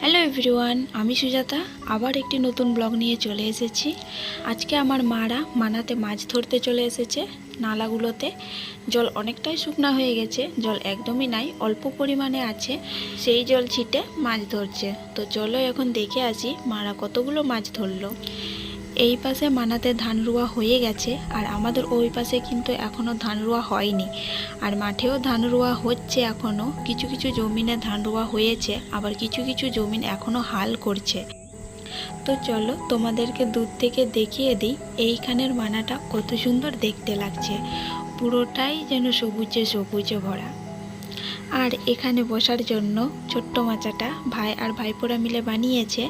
Hello everyone আমি সুজাতা। আবার একটি নতুন ব্লগ নিয়ে চলে এসেছি। আজকে আমার মারা মানাতে মাছ ধরতে চলে এসেছে নালাগুলোতে। জল অনেকটাই শুকনা হয়ে গেছে, জল একদমই নাই, অল্প পরিমাণে আছে। সেই জল ছিটে মাছ ধরছে। তো চলো এখন দেখে আসি মারা কতগুলো মাছ ধরলো। এই পাশে মানাতে ধান রোয়া হয়ে গেছে, আর আমাদের ওই পাশে কিন্তু এখনও ধান রোয়া হয়নি। আর মাঠেও ধান রোয়া হচ্ছে এখনও কিছু কিছু জমিনে ধান রোয়া হয়েছে, আবার কিছু কিছু জমিন এখনও হাল করছে। তো চলো তোমাদেরকে দূর থেকে দেখিয়ে দিই, এইখানের মানাটা কত সুন্দর দেখতে লাগছে। পুরোটাই যেন সবুজে সবুজে ভরা। আর এখানে বসার জন্য ছোট্ট মাচাটা ভাই আর ভাইপোরা মিলে বানিয়েছে।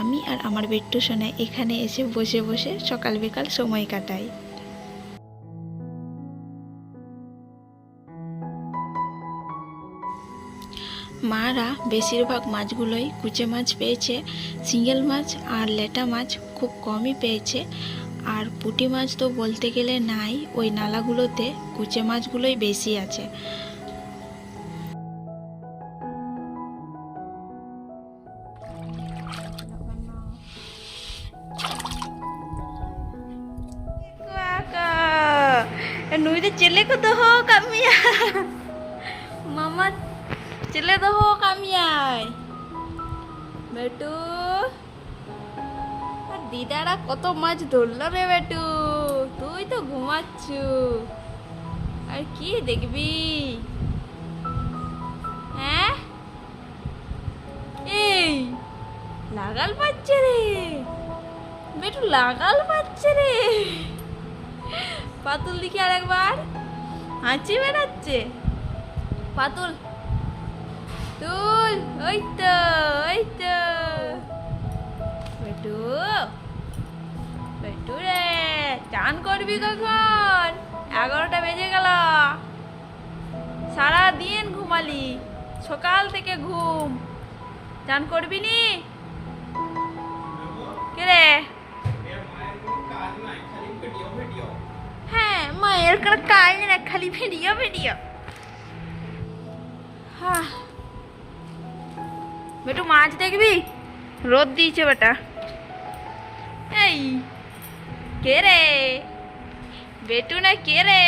আমি আর আমার বেট্টু সোনা এখানে এসে বসে বসে সকাল বিকাল সময় কাটাই। মারা বেশিরভাগ মাছগুলোই কুচে মাছ পেয়েছে, সিঙ্গেল মাছ আর লেটা মাছ খুব কমই পেয়েছে। আর পুঁটি মাছ তো বলতে গেলে নাই, ওই নালাগুলোতে কুচে মাছগুলোই বেশি আছে। চেলে কত হোক আমি মামা চেলে তো হোক আমি আয় বেটু আর দিদারা কত মাছ ধরলো রে বেটু, তুই তো ঘুমাচ্ছু। আর কি দেখবি? হ্যাঁ? এই, লাগাল পাচ্ছে রে। বেটু, লাগাল পাচ্ছে রে। পাতুল দেখি আর একবার হাঁচি বেড়াচ্ছে। পাতুল। তুল ওই তো ওই তো। বেটু বেটু রে চান করবি কখন? এগারোটা বেজে গেল। সারা দিন ঘুমালি সকাল থেকে ঘুম। চান করবি নি? কে রে? না খালি ভিডিও ভিডিও হ্যাঁ বেটু মাছ দেখবি রোদ দিয়েছে বেটা এই কে রে বেটু না কে রে